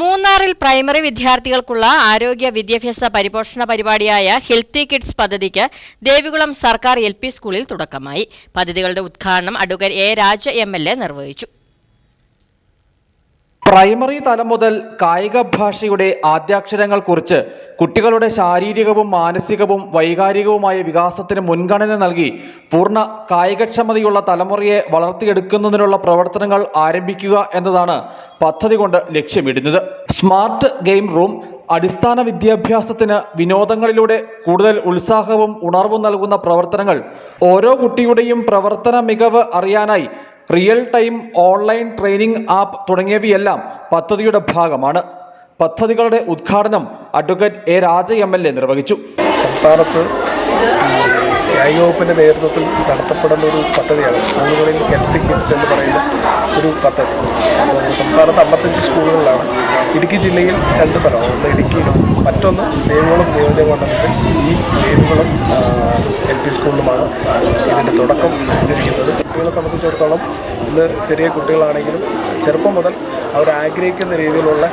മൂന്നാറിൽ പ്രൈമറി വിദ്യാർത്ഥികൾക്കുള്ള ആരോഗ്യ വിദ്യാഭ്യാസ പരിപോഷണ പരിപാടിയായ ഹെൽത്തി കിഡ്സ് പദ്ധതിക്ക് ദേവികുളം സർക്കാർ എൽ പി സ്കൂളിൽ തുടക്കമായി. പദ്ധതികളുടെ ഉദ്ഘാടനം advocate A Raja M L A നിർവഹിച്ചു. പ്രൈമറി തലം മുതൽ കായിക ഭാഷയുടെ ആദ്യാക്ഷരങ്ങൾ കുറിച്ച് കുട്ടികളുടെ ശാരീരികവും മാനസികവും വൈകാരികവുമായ വികാസത്തിന് മുൻഗണന നൽകി പൂർണ കായികക്ഷമതയുള്ള തലമുറയെ വളർത്തിയെടുക്കുന്നതിനുള്ള പ്രവർത്തനങ്ങൾ ആരംഭിക്കുക എന്നതാണ് പദ്ധതി കൊണ്ട് ലക്ഷ്യമിടുന്നത്. സ്മാർട്ട് ഗെയിം റൂം അടിസ്ഥാന വിദ്യാഭ്യാസത്തിന് വിനോദങ്ങളിലൂടെ കൂടുതൽ ഉത്സാഹവും ഉണർവും നൽകുന്ന പ്രവർത്തനങ്ങൾ ഓരോ കുട്ടിയുടെയും പ്രവർത്തന മികവ് അറിയാനായി real time online training app തുടങ്ങിയവയെല്ലാം പദ്ധതിയുടെ ഭാഗമാണ്. പദ്ധതികളുടെ ഉദ്ഘാടനം advocate A Raja M L A നിർവഹിച്ചു. സംസ്ഥാനത്ത് ഐ വകുപ്പിന്റെ നേതൃത്വത്തിൽ നടത്തപ്പെടുന്ന ഒരു പദ്ധതിയാണ്. സ്കൂളുകളിൽ ഹെൽത്ത് കിഡ്സ് എന്ന് പറയുന്ന ഒരു പദ്ധതി. സംസ്ഥാനത്ത് അമ്പത്തഞ്ച് സ്കൂളുകളിലാണ്. ഇടുക്കി ജില്ലയിൽ രണ്ട് സ്ഥലമാണ് ഒന്ന് ഇടുക്കിയിലും മറ്റൊന്ന് ദേവികുളം നിയോജക മണ്ഡലത്തിൽ ഈ ദേവികുളം എൽ പി സ്കൂളിലുമാണ് ഇതിന്റെ തുടക്കം ആചരിക്കുന്നത്. കുട്ടികളെ സംബന്ധിച്ചിടത്തോളം ഇന്ന് ചെറിയ കുട്ടികളാണെങ്കിലും ചെറുപ്പം മുതൽ അവർ ആഗ്രഹിക്കുന്ന രീതിയിലുള്ള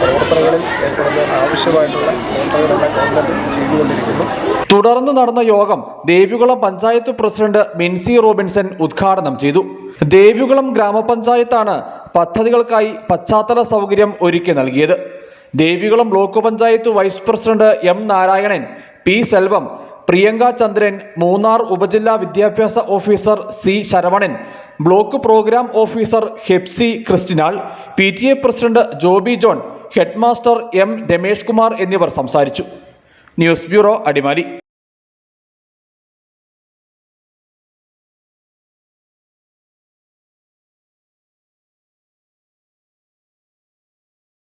പ്രവർത്തനങ്ങളിൽ ഏർപ്പെടുന്ന ആവശ്യമായിട്ടുള്ള പ്രവർത്തനങ്ങളെല്ലാം ഗവൺമെന്റ് ചെയ്തുകൊണ്ടിരിക്കുന്നു. തുടർന്ന് നടന്ന യോഗം ദേവികുളം പഞ്ചായത്ത് പ്രസിഡന്റ് മിൻസി റോബിൻസൺ ഉദ്ഘാടനം ചെയ്തു. ദേവികുളം ഗ്രാമപഞ്ചായത്താണ് പദ്ധതികൾക്കായി പശ്ചാത്തല സൗകര്യം ഒരുക്കി നൽകിയത്. Devikulam block panchayat vice president M Narayanan P Selvam Priyanka Chandran Munnar ഉപജില്ലാ വിദ്യാഭ്യാസ officer C Saravanan block programme officer Hepsi Christinal P T A president Joby John headmaster M Ramesh Kumar എന്നിവർ സംസാരിച്ചു. News bureau Adimali.